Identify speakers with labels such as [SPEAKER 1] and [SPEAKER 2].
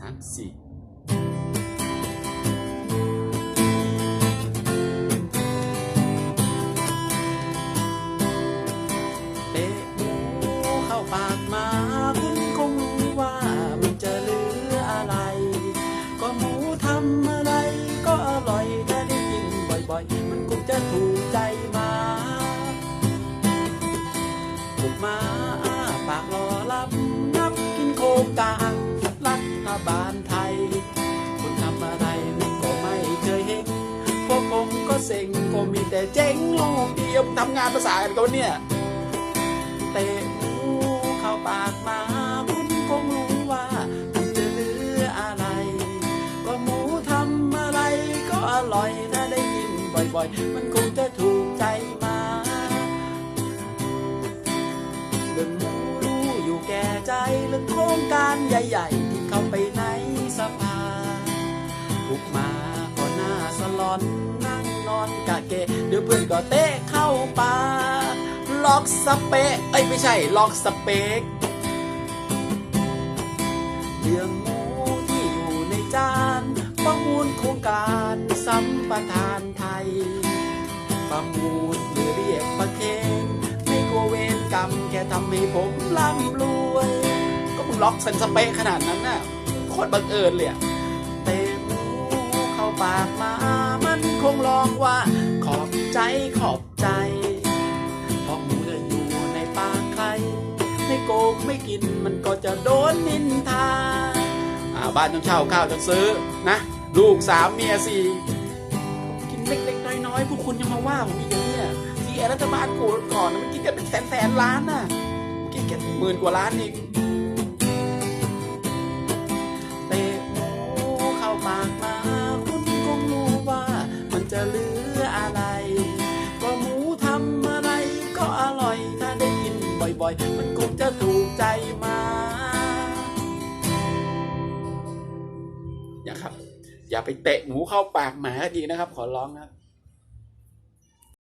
[SPEAKER 1] สามสี่เตะหมูเข้าปากหมา คุณคงรู้ว่ามันจะเหลืออะไร ก็หมูทำอะไรก็อร่อยถ้าได้กินบ่อยๆ มันคงจะถูกใจหมาถูกหมาอ้าปากรอรับนับกินโครงการรัฐ บาลไทยคนทำอะไรมันก็ไม่เคยเห็นพวกผมก็เซ็งก็มีแต่เจ๊งลูกเดียวทำงานภาษากันวะเนี่ยเตะหมูเข้าปากมาคุณคงรู้ว่ามันจะเหลืออะไร ก็หมูทำอะไรก็อร่อยถ้าได้ยินบ่อยๆ มันคงจะถูกใจมาเรื่องหมูรู้อยู่แก่ใจเรื่องโครงการใหญ่ ๆ เข้าไปในสภาทุกมาก็หน้าสลอนนั่งนอนกะเกะเดี๋ยวเพื่อนก็เตะเข้าปาล็อกสเปกเอ้ยไม่ใช่ล็อกสเปกเรื่องหมูที่อยู่ในจานประมูลโครงการสัมปทานไทย ประมูลหรือเรียกประเคนไม่กลัวเวรกรรมแค่ทำให้ผมร่ำรวย ล็อกเซนสเปกขนาดนั้นน่ะโคตรบังเอิญเลยอะเตะหมูเข้าปากมา มันคงลองว่า ขอบใจขอบใจเพราะหมูจะอยู่ในปากใคร ไม่โกงไม่กินมันก็จะโดนนินทาอ่าบ้านต้องเช่าข้าวต้องซื้อนะ ลูกสามเมียสี่กินเล็กๆน้อยๆพวกคุณยังมาว่าผมอีกเนี่ยที่รัฐบาลโกรธก่อนมันกินกันเป็นแสนแสนๆล้านน่ะกินกันหมื่นกว่าล้านอีก บ่อยๆ มันคงจะถูกใจมาอย่าครับ อย่าไปเตะหมูเข้าปากหมาดีนะครับ ขอร้องนะครับ